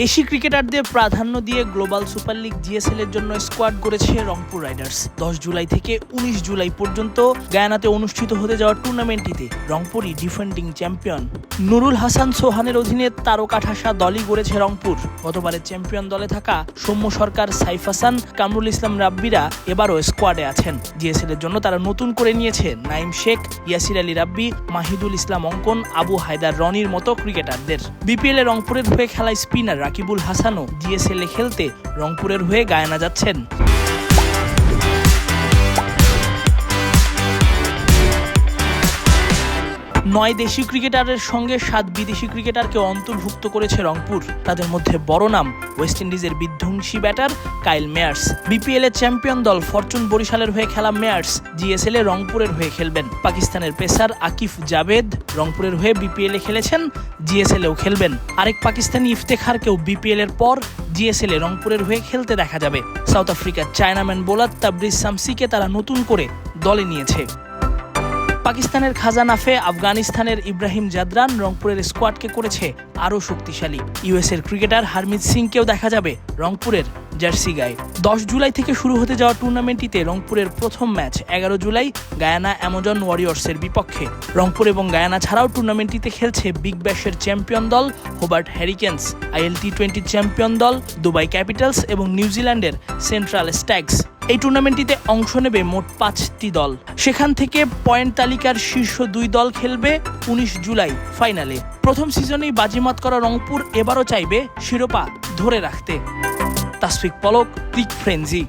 দেশি ক্রিকেটারদের প্রাধান্য দিয়ে গ্লোবাল সুপার লিগ জিএসএল এর জন্য স্কোয়াড করেছে রংপুর রাইডার্স। দশ জুলাই থেকে উনিশ জুলাই পর্যন্ত গায়ানাতে অনুষ্ঠিত হতে যাওয়া টুর্নামেন্টটিতে রংপুরই ডিফেন্ডিং চ্যাম্পিয়ন। নুরুল হাসান সোহানের অধীনে তারকা ঠাসা দলই গড়েছে রংপুর। গতবারের চ্যাম্পিয়ন দলে থাকা সৌম্য সরকার, সাইফ হাসান, কামরুল ইসলাম রাব্বিরা এবারও স্কোয়াডে আছেন। জিএসএল এর জন্য তারা নতুন করে নিয়েছে নাইম শেখ, ইয়াসির আলী রাব্বি, মাহিদুল ইসলাম অঙ্কন, আবু হায়দার রনির মতো ক্রিকেটারদের। বিপিএল রংপুরের হয়ে খেলায় স্পিনার রাকিবুল হাসানও জিএসএল খেলতে রংপুরের হয়ে গায়না যাচ্ছেন। নয় দেশি ক্রিকেটারের সঙ্গে সাত বিদেশি ক্রিকেটারকে অন্তর্ভুক্ত করেছে রংপুর। তাদের মধ্যে বড় নাম ওয়েস্ট ইন্ডিজের বিধ্বংসী ব্যাটার কাইল মেয়ার্স। বিপিএল এর চ্যাম্পিয়ন দল ফরচুন বরিশালের হয়ে খেলা মেয়ার্স, জিএসএল এ রংপুরের হয়ে খেলবেন। পাকিস্তানের পেসার আকিফ জাভেদ রংপুরের হয়ে বিপিএল এ খেলেছেন, জিএসএল এও খেলবেন। আরেক পাকিস্তানি ইফতেখারকেও বিপিএল এর পর জিএসএল এ রংপুরের হয়ে খেলতে দেখা যাবে। সাউথ আফ্রিকার চায়নাম্যান বোলার তাবরিজ সামসিকে তারা নতুন করে দলে নিয়েছে। পাকিস্তানের খাজানাফে আফগানিস্তানের ইব্রাহিম জাদরান রংপুরের স্কোয়াডকে করেছে আরও শক্তিশালী। ইউএসের ক্রিকেটার হারমিত সিংকেও দেখা যাবে রংপুরের জার্সি গায়ে। দশ জুলাই থেকে শুরু হতে যাওয়া টুর্নামেন্টটিতে রংপুরের প্রথম ম্যাচ, এগারো জুলাই গায়ানা অ্যামাজন ওয়ারিয়র্সের বিপক্ষে। রংপুর এবং গায়ানা ছাড়াও টুর্নামেন্টটিতে খেলছে বিগ ব্যাশের চ্যাম্পিয়ন দল Hobart Hurricanes, IL T twenty champion দল, দুবাই ক্যাপিটালস এবং নিউজিল্যান্ডের সেন্ট্রাল স্ট্যাগস। এই টুর্নামেন্টটিতে অংশ নেবে মোট পাঁচটি দল। সেখান থেকে পয়েন্ট তালিকার শীর্ষ দুই দল খেলবে উনিশ জুলাই ফাইনালে। প্রথম সিজনেই বাজিমাত করা রংপুর এবারও চাইবে শিরোপা ধরে রাখতে। তাসফিক পলক, ক্রিক ফ্রেঞ্জি